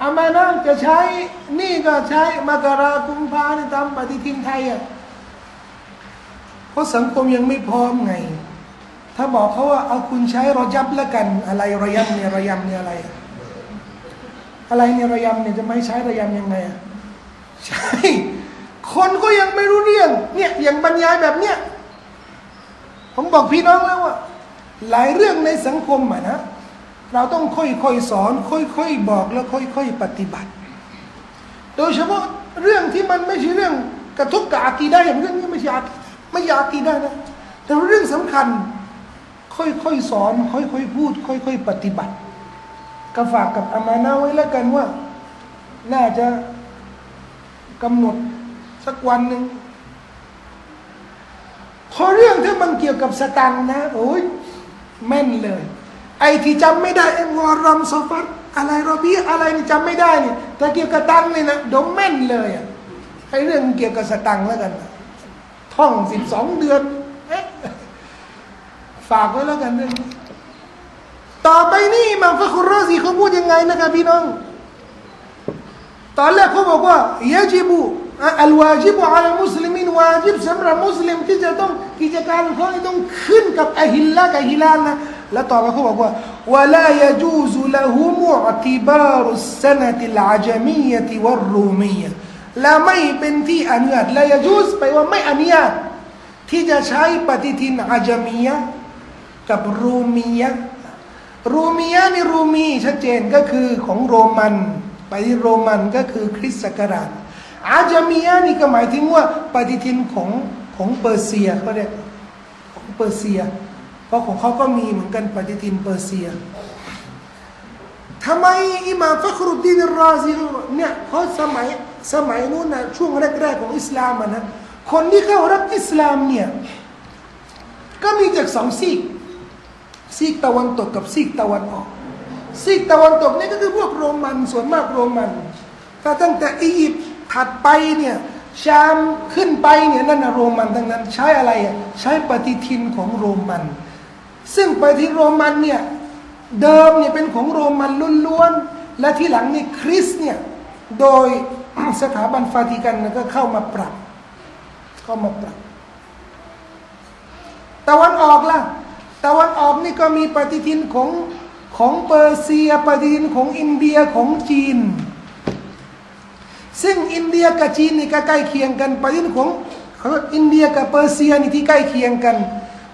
อามานะจะใช้นี่ก็ใช้มกรากุมภาในตามปฏิทินไทยอะเพราะสังคมยังไม่พร้อมไง ถ้าบอกเขาว่าเอาคุณใช้รอยับแล้วกัน อะไรรอยับเนี่ยรอยับเนี่ยอะไร อะไรเนี่ยรอยับเนี่ยจะไม่ใช้รอยับยังไงอะใช่คนก็ยังไม่รู้เรื่อง เนี่ยอย่างบรรยายแบบเนี้ยผมบอกพี่น้องแล้วว่า หลายเรื่องในสังคมอะนะ เราต้องค่อยๆสอน ค่อยๆบอกแล้วค่อยๆปฏิบัติ โดยเฉพาะเรื่องที่มันไม่ใช่เรื่องกระทบกับอากีได้อย่างเรื่องนี้ไม่ใช่อากีไม่ใช่อากีได้นะแต่เรื่องสำคัญ ค่อยๆสอน ค่อยๆพูด ค่อยๆปฏิบัติ ก็ฝากกับอามานาไว้แล้วกันว่า น่าจะกำหนดสักวันหนึ่งพอเรื่องที่มันเกี่ยวกับสตังนะโอ้ยแม่นเลย ไอ้ที่จำไม่ได้ไอ้วอรัมซอฟัตอะไรรอบีอะไรนี่จำไม่ได้นี่แต่เกี่ยวกับตังนี่นะโดมแม่นเลยอะไอ้เรื่องเกี่ยวกับสตังแล้วกัน ท่องสิบสองเดือนเอ๊ะฝากไว้แล้วกันเรื่องนี้ต่อไปนี่มามฟะคุรอซีเขาพูดยังไงนะครับพี่น้อง ตอนแรกเขาบอกว่ายาจิบุอัลวาจิบุอัลมุสลิม วาจิบสำหรับมุสลิมที่จะต้องกิจการของเขาต้องขึ้นกับอหิลละกับฮิลาลนะแล้วต่อมาเขาบอกว่าวะลายจูซุละหุมุอติบารุสสนะติลอาจามียะติวรูมียะและไม่เป็นที่อนุญาตลายจูสไปว่าไม่อนุญาตที่จะใช้ปฏิทินอาจามียะกับรูมียะรูมียะนี่รูมีชัดเจนก็คือของโรมัน ไปที่โรมันก็คือคริสต์ศักราช อาจามียะนี่ก็หมายถึงว่าปฏิทินของของเปอร์เซียเขาเรียกของเปอร์เซีย เพราะของเขาก็มีเหมือนกันปฏิทินเปอร์เซียทำไมอิหม่ามฟัครุดดีนรอซีเนี่ยเพราะสมัยสมัยนู้นนะช่วงแรกๆของอิสลามนะคนที่เข้ารับอิสลามเนี่ยก็มีจากสองซีกซีกตะวันตกกับซีกตะวันออก ซีกตะวันตกนี่ก็คือพวกโรมันส่วนมากโรมันแต่ตั้งแต่อียิปต์ ถัดไปเนี่ยชามขึ้นไปเนี่ยนั่นนะโรมันทั้งนั้น ใช้อะไรอะใช้ปฏิทินของโรมัน ซึ่งปฏิทินโรมันเนี่ยเดิมเนี่ยเป็นของโรมันล้วนๆและที่หลังนี่คริสเนี่ยโดยสถาบันฟาติกันก็เข้ามาปรับ เข้ามาปรับตะวันออกล่ะตะวันออกนี่ก็มีปฏิทินของของเปอร์เซียปฏิทินของอินเดียของจีน ซึ่งอินเดียกับจีนนี่ก็ใกล้เคียงกันปฏิทินของอินเดียกับเปอร์เซียนี่ที่ใกล้เคียงกัน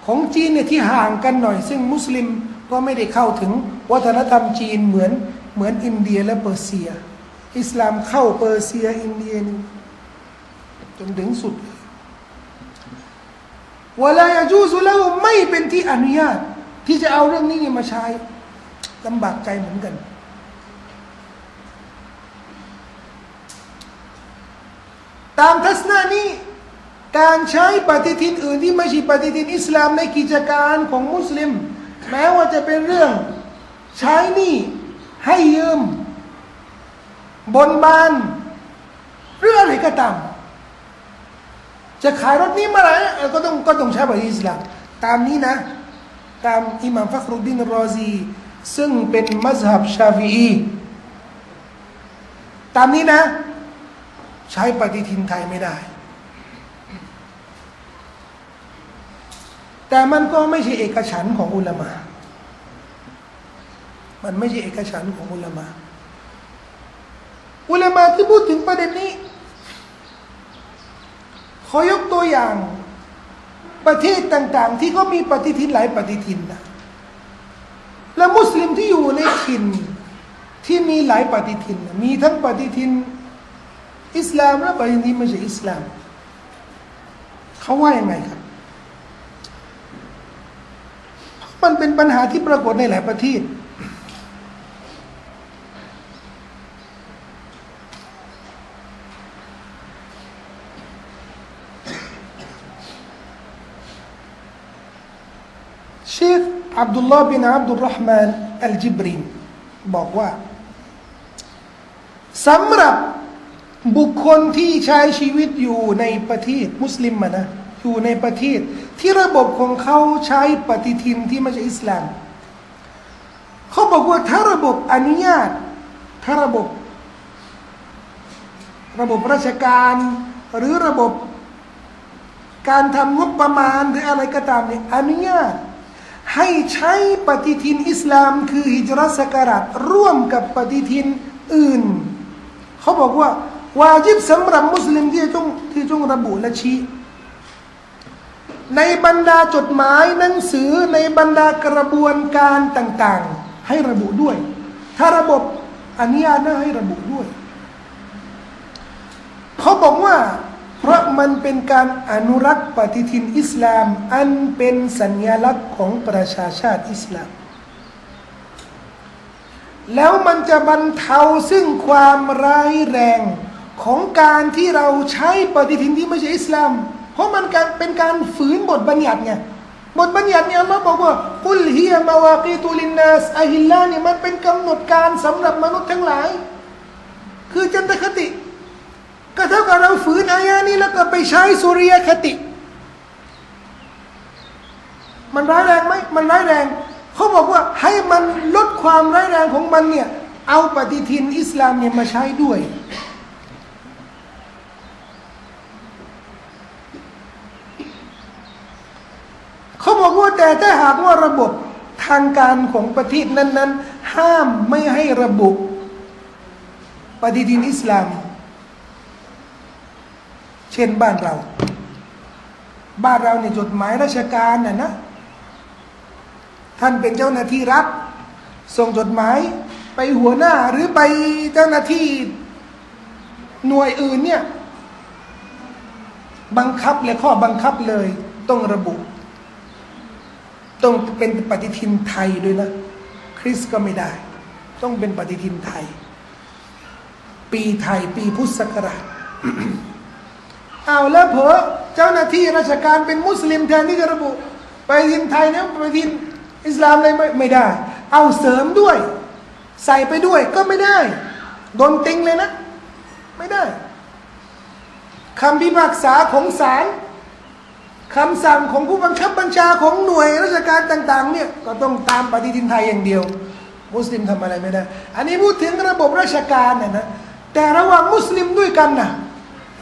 ของจีนเนี่ยที่ห่างกันหน่อย ซึ่งมุสลิมก็ไม่ได้เข้าถึงวัฒนธรรมจีนเหมือนเหมือนอินเดียและเปอร์เซีย อิสลามเข้าเปอร์เซียอินเดียนี่จนถึงสุดวลายจูสุแล้วไม่เป็นที่อนุญาต ที่จะเอาเรื่องนี้เนี่ยมาใช้ลำบากใจเหมือนกัน ตามทัศนะนี้ การใช้ปฏิทินอื่นที่ไม่ใช่ปฏิทินอิสลามในกิจการของมุสลิม แม้ว่าจะเป็นเรื่องใช้นี่ให้ยืม บนบานเรื่องอะไรก็ตาม จะขายรถนี้เมื่อไหร่ก็ต้องก็ต้องใช้แบบอิสลามตามนี้นะ ตามอิหม่ามฟัครุดินรอซีซึ่งเป็นมัซฮับชาฟีอีตามนี้นะ ใช้ปฏิทินไทยไม่ได้ แต่มันก็ไม่ใช่เอกฉันของอุลามะมันไม่ใช่เอกฉันของอุลามะอุลามะที่พูดถึงประเด็นนี้ขอยกตัวอย่างประเทศต่าง ๆ ที่เขามีปฏิทินหลายปฏิทินนะและมุสลิมที่อยู่ในถิ่นที่มีหลายปฏิทิน มีทั้งปฏิทิน อิสลามและปฏิทินไม่ใช่อิสลามเขาว่ายังไงครับ มันเป็นปัญหาที่ปรากฏในหลายประเทศเชคอับดุลลอฮ์บินอับดุลรห์มานอัลจิบรีนบอกว่าสำหรับ บุคคลที่ใช้ชีวิตอยู่ในประเทศมุสลิมอะนะอยู่ในประเทศ ที่ระบบของเขาใช้ปฏิทินที่ไม่ใช่อิสลามเขาบอกว่าถ้าระบบอนุญาตถ้าระบบ ระบบราชการ หรือระบบการทำงบประมาณหรืออะไรก็ตามเนี่ยอนุญาตให้ใช้ปฏิทินอิสลาม คือฮิจรัสกราชร่วมกับปฏิทินอื่น เขาบอกว่า วาจิบสำหรับมุสลิมที่ต้องที่ต้องระบุและชี้ในบรรดาจดหมายหนังสือในบรรดากระบวนการต่างๆ ให้ระบุด้วย ถ้าระบบอนุญาตนะให้ระบุด้วยเขาบอกว่า เพราะมันเป็นการอนุรักษ์ปฏิทินอิสลาม อันเป็นสัญลักษณ์ของประชาชาติอิสลาม แล้วมันจะบรรเทาซึ่งความร้ายแรง ของการที่เราใช้ปฏิทินที่ไม่ใช่อิสลาม เพราะมันการเป็นการฝืนบทบัญญัติไงบทบัญญัติเนี่ยอัลลอฮ์บอกว่ากุลฮิยมาวากีตุลินนัสอะฮิลลาเนี่ยมันเป็นกำหนดการสำหรับมนุษย์ทั้งหลาย คือจันทคติ ก็เท่ากับเราฝืนอายานี้แล้วก็ไปใช้สุริยคติ มันร้ายแรงไหมมันร้ายแรง เขาบอกว่าให้มันลดความร้ายแรงของมันเนี่ยเอาปฏิทินอิสลามเนี่ยมาใช้ด้วย เขาบอกว่าแต่ ถ้าหากว่าระบบทางการของประเทศนั้น ๆ ห้ามไม่ให้ระบุปฏิทินอิสลาม เช่นบ้านเรา บ้านเราเนี่ยจดหมายราชการน่ะนะ ท่านเป็นเจ้าหน้าที่รัฐ ส่งจดหมายไปหัวหน้าหรือไปเจ้าหน้าที่หน่วยอื่นเนี่ย บังคับเลยข้อบังคับเลยต้องระบุ ต้องเป็นปฏิทินไทยด้วยนะ คริสก็ไม่ได้ ต้องเป็นปฏิทินไทย ปีไทยปีพุทธศักราชเอาแล้วเพอเจ้าหน้าที่ราชการเป็นมุสลิมแทนที่จะระบุปฏิทินไทยเนี่ยปฏิทินอิสลามเลยไม่ไม่ได้ เอาเสริมด้วย ใส่ไปด้วยก็ไม่ได้โดนติงเลยนะ ไม่ได้คำพิพากษาของศาล คำสั่งของผู้บังคับบัญชาของหน่วยราชการต่างๆเนี่ยก็ต้องตามปฏิทินไทยอย่างเดียว มุสลิมทำอะไรไม่ได้ อันนี้พูดถึงระบบราชการน่ะนะแต่ระหว่างมุสลิมด้วยกันนะ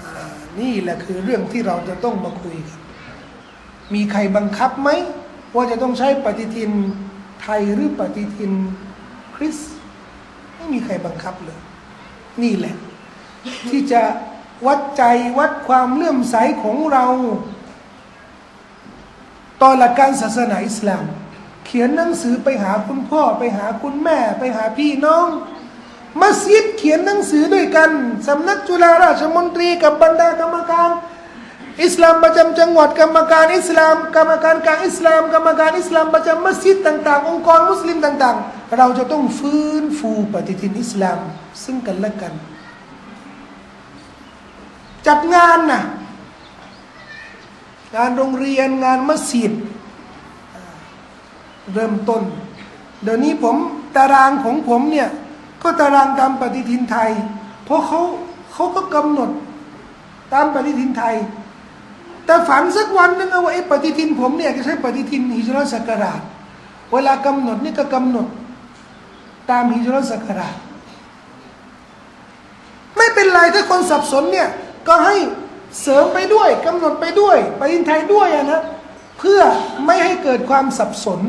อ่านี่แหละคือเรื่องที่เราจะต้องมาคุยกันมีใครบังคับไหมว่าจะต้องใช้ปฏิทินไทยหรือปฏิทินคริสต์ไม่มีใครบังคับเลย นี่แหละ ที่จะวัดใจวัดความเลื่อมใสของเรา ต่อหลักการศาสนาอิสลาม เขียนหนังสือไปหาคุณพ่อไปหาคุณแม่ไปหาพี่น้องมัสยิดเขียนหนังสือด้วยกันสำนักจุฬาราชมนตรีกับบรรดากรรมการ อิสลามประจำจังหวัดกรรมการอิสลาม กรรมการกลางอิสลาม กรรมการอิสลามประจำมัสยิดต่าง ๆ องค์กรมุสลิมต่าง ๆ เราจะต้องฟื้นฟูปฏิทินอิสลามซึ่งกันและกัน จัดงานนะ งานโรงเรียนงานมัสยิดเริ่มต้น เดี๋ยวนี้ผมตารางของผมเนี่ย ก็ตารางตามปฏิทินไทย เพราะเขาเขาก็กำหนดตามปฏิทินไทย แต่ฝันสักวันนึงเอาว่าไอ้ปฏิทินผมเนี่ยจะใช้ปฏิทินฮิจรัสศักราชเวลากำหนดนี่ก็กำหนด ตามฮิจรัสศักราชไม่เป็นไรถ้าคนสับสนเนี่ย ก็ให้ เสริมไปด้วยกำหนดไปด้วยปฏิทินไทยด้วยอะนะเพื่อไม่ให้เกิดความสับสน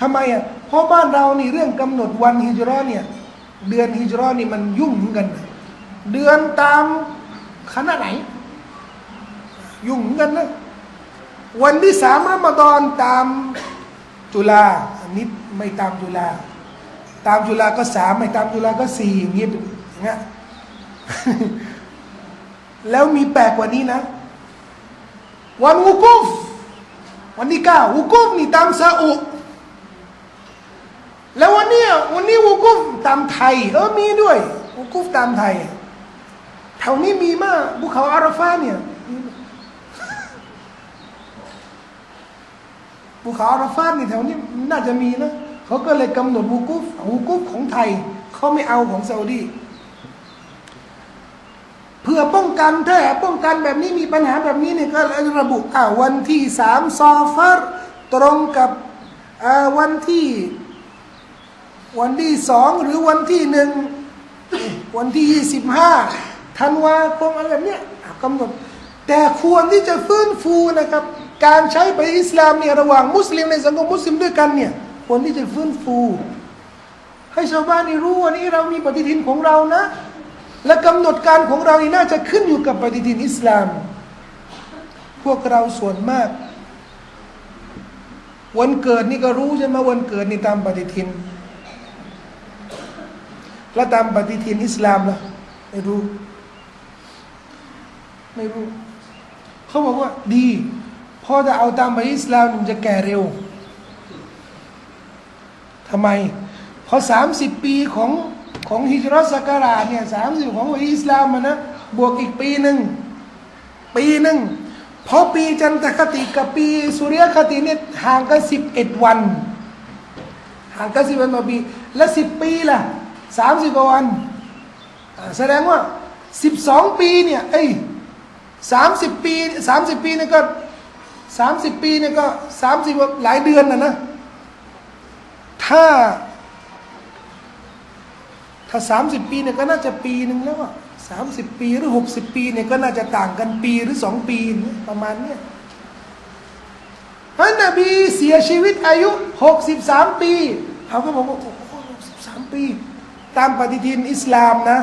ทำไมอะเพราะบ้านเรานี่เรื่องกำหนดวันฮิจรัสเนี่ยเดือนฮิจรัสนี่มันยุ่งเหมือนกัน เดือนตามคณะไหน ยุ่งเหมือนกันนะวันที่สามรอมฎอนตามจุฬาอันนี้ไม่ตามจุฬาตามจุฬาก็สามไม่ตามจุฬาก็สี่อย่างเงี้ยอย่างเงี้ย แล้วมีแปลกกว่านี้นะ วันวุกุฟวันที่เก้าวุกุฟนี่ตามซาอุ แล้ววันเนี้ยวันนี้วุกุฟตามไทย เออมีด้วยวุกุฟตามไทยแถวนี้มีมากภูเขาอาราฟาเนี่ยภูเขาอาราฟานี่แถวนี้น่าจะมีนะเขาก็เลยกำหนดวุกุฟวุกุฟของไทยเขาไม่เอาของซาอุดี เพื่อป้องกันถ้าป้องกันแบบนี้มีปัญหาแบบนี้เนี่ยก็ระบุอ่าวันที่สามซอฟาร์ตรงกับอ่าวันที่ วันที่สองหรือวันที่หนึ่งวันที่ยี่สิบห้าธันวาคมอะไรแบบเนี้ยกำหนดแต่ควรที่จะฟื้นฟูนะครับ การใช้ไปอิสลามเนี่ยระหว่างมุสลิมในสังคมมุสลิมด้วยกันเนี่ยควรที่จะฟื้นฟู ให้ชาวบ้านนี่รู้ว่านี่เรามีปฏิทินของเรานะ และกำหนดการของเรานี่น่าจะขึ้นอยู่กับปฏิทินอิสลาม พวกเราส่วนมาก วันเกิดนี่ก็รู้ใช่ไหมวันเกิดนี่ตามปฏิทิน แล้วตามปฏิทินอิสลามล่ะไม่รู้ ไม่รู้ เขาบอกว่าดีเพอจะเอาตามปอิสลามมันจะแก่เร็วทำไมเพราะสามสิบปีของ ของฮิจรัสศักราชเนี่ยสามสิบของอิสลามมันนะบวกอีกปีหนึ่งปีหนึ่งเพราะปีจันทคติกับปีสุริยคติเนี่ยห่างกันสิบเอ็ดวันห่างกันสิบวันต่อปีและสิบปีล่ะสามสิบกว่าวัน แสดงว่าสิบสองปีเนี่ยเอ้ยสามสิบปีสามสิบปีเนี่ยก็สามสิบปีเนี่ยก็สามสิบหลายเดือนนะนะถ้า ถ้าสามสิบปีเนี่ยก็น่าจะปีหนึ่งแล้วสามสิบปีหรือหกสิบปีเนี่ยก็น่าจะต่างกันปีหรือสองปีประมาณเนี้ยพระนบีเสียชีวิตอายุหกสิบสามปีเขาก็บอกว่าโอ้โหหกสิบสามปี ตามปฏิทินอิสลามนะ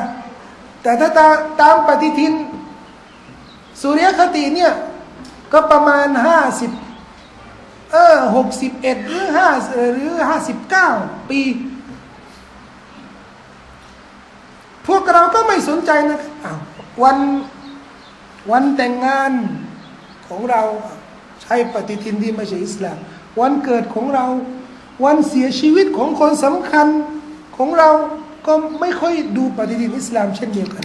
แต่ถ้าตามตามปฏิทินสุริยคติเนี่ยก็ประมาณห้าสิบเออหกสิบเอ็ดหรือห้าหรือห้าสิบเก้าปี พวกเราก็ไม่สนใจนะอ้าววันวันแต่งงานของเราใช้ปฏิทินที่ไม่ใช่อิสลาม วันเกิดของเรา วันเสียชีวิตของคนสำคัญของเราก็ไม่ค่อยดูปฏิทินอิสลามเช่นเดียวกัน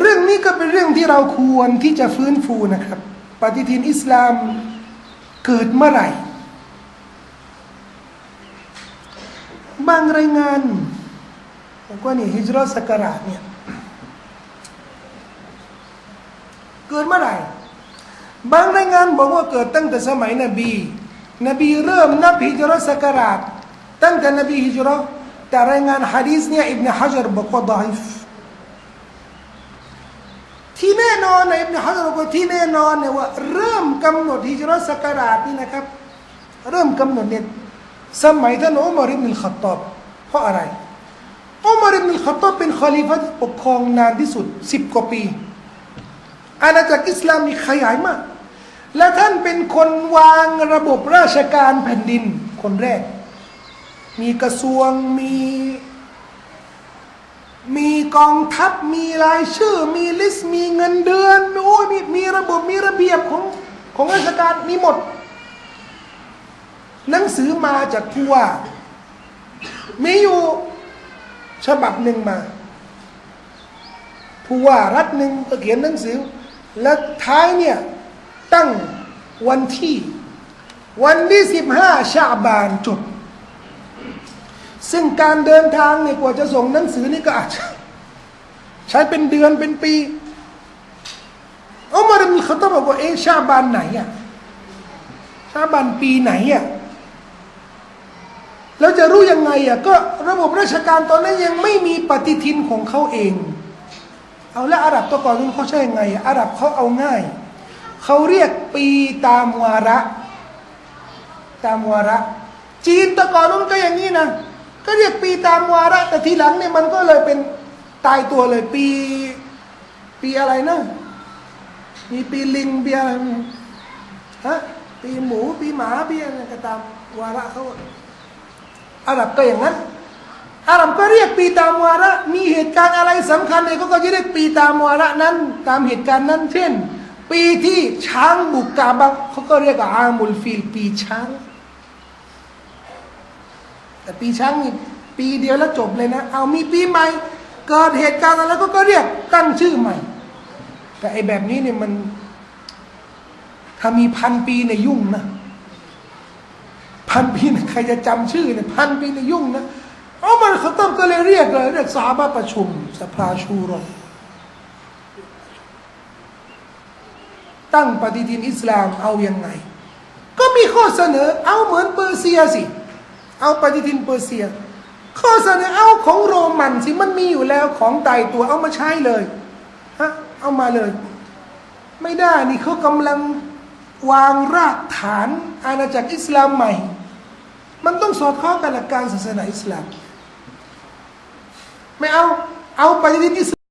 เรื่องนี้ก็เป็นเรื่องที่เราควรที่จะฟื้นฟูนะครับ ปฏิทินอิสลามเกิดเมื่อไหร่ บางรายงาน บอกว่านี่ฮิจรัตศักราชเนี่ยเกิดเมื่อไหร่ บางรายงานบอกว่าเกิดตั้งแต่สมัยนบี นบีเริ่มนับฮิจรัตศักราชตั้งแต่นบีฮิจรัตแต่รายงานฮะดีษเนี่ยอิบนาฮะจรบอกว่าดอิฟที่แน่นอนนอิบนาฮะจรบอกว่าที่แน่นอนเนี่ยว่าเริ่มกำหนดฮิจรัตศักราชนี่นะครับ เริ่มกำหนดเนี่ยสมัยท่านอุมารอิบนุลขัตตอบเพราะอะไร อุมารอิบนุลขัตตอบเป็นคอลิฟะที่ปกครองนานที่สุดสิบกว่าปี อาณาจักรอิสลามมีขยายมาก และท่านเป็นคนวางระบบราชการแผ่นดินคนแรก มีกระทรวงมีมีกองทัพมีรายชื่อ มีลิสต์มีเงินเดือนโอ้ยมีมีระบบมีระเบียบของของราชการมีหมด หนังสือมาจากผู้ว่ามีอยู่ ฉบับหนึ่งมาผู้ว่ารัฐหนึ่งก็เขียนหนังสือ และท้ายเนี่ย ตั้งวันที่ วันที่สิบห้าชาบานจบ ซึ่งการเดินทางเนี่ยกว่าจะส่งหนังสือนี่ก็อาจจะใช้เป็นเดือนเป็นปีอุมารมีเขาต้องบอกว่าเอ๊ชาบานไหนอะชาบานปีไหนอะ แล้วจะรู้ยังไงอะก็ระบบราชการตอนนั้นยังไม่มีปฏิทินของเขาเอง เอาแล้วอาหรับตัวก่อนนู้นเขาใช่ยังไงอาหรับเขาเอาง่ายเขาเรียกปีตามวาระ ตามวาระ จีนตัวก่อนนู้นก็อย่างนี้นะก็เรียกปีตามวาระแต่ทีหลังเนี่ยมันก็เลยเป็นตายตัวเลยปี ปีอะไรนะมีปีลิงปีอะไรฮะปีหมูปีหมาปีอะไรก็ตามวาระเขา อาหรับก็อย่างนั้น อาหรับก็เรียกปีตามวาระมีเหตุการณ์อะไรสำคัญเนี่ยก็จะเรียกปีตามวาระนั้น ตามเหตุการณ์นั้น เช่น ปีที่ช้างบุกกาบะเขาก็เรียกว่าอามุลฟิลปีช้าง แต่ปีช้างนี่ปีเดียวแล้วจบเลยนะ เอามีปีใหม่เกิดเหตุการณ์อะไรก็ก็เรียกตั้งชื่อใหม่ แต่ไอแบบนี้เนี่ยมัน ถ้ามีพันปีเนี่ยยุ่งนะ พันปีนะใครจะจำชื่อเนี่ยพันปีเนี่ยยุ่งนะเอามันเขาต้องก็เลยเรียกเลยเรียกสาบาประชุมสภาชูรตั้งปฏิทินอิสลามเอาอยัางไง ก็มีข้อเสนอเอาเหมือนเปอร์เซียสิ เอาปฏิทินเปอร์เซีย ข้อเสนอเอาของโรมันสิมันมีอยู่แล้วของไตายตัวเอามาใช้เลยฮะเอามาเลย ไม่ได้นี่เขากำลังวางรากฐานอาณาจักรอิสลามใหม่ มันต้องสอดคล้องกับหลักการศาสนาอิสลาม ไม่เอา เอาปฏิทินอิส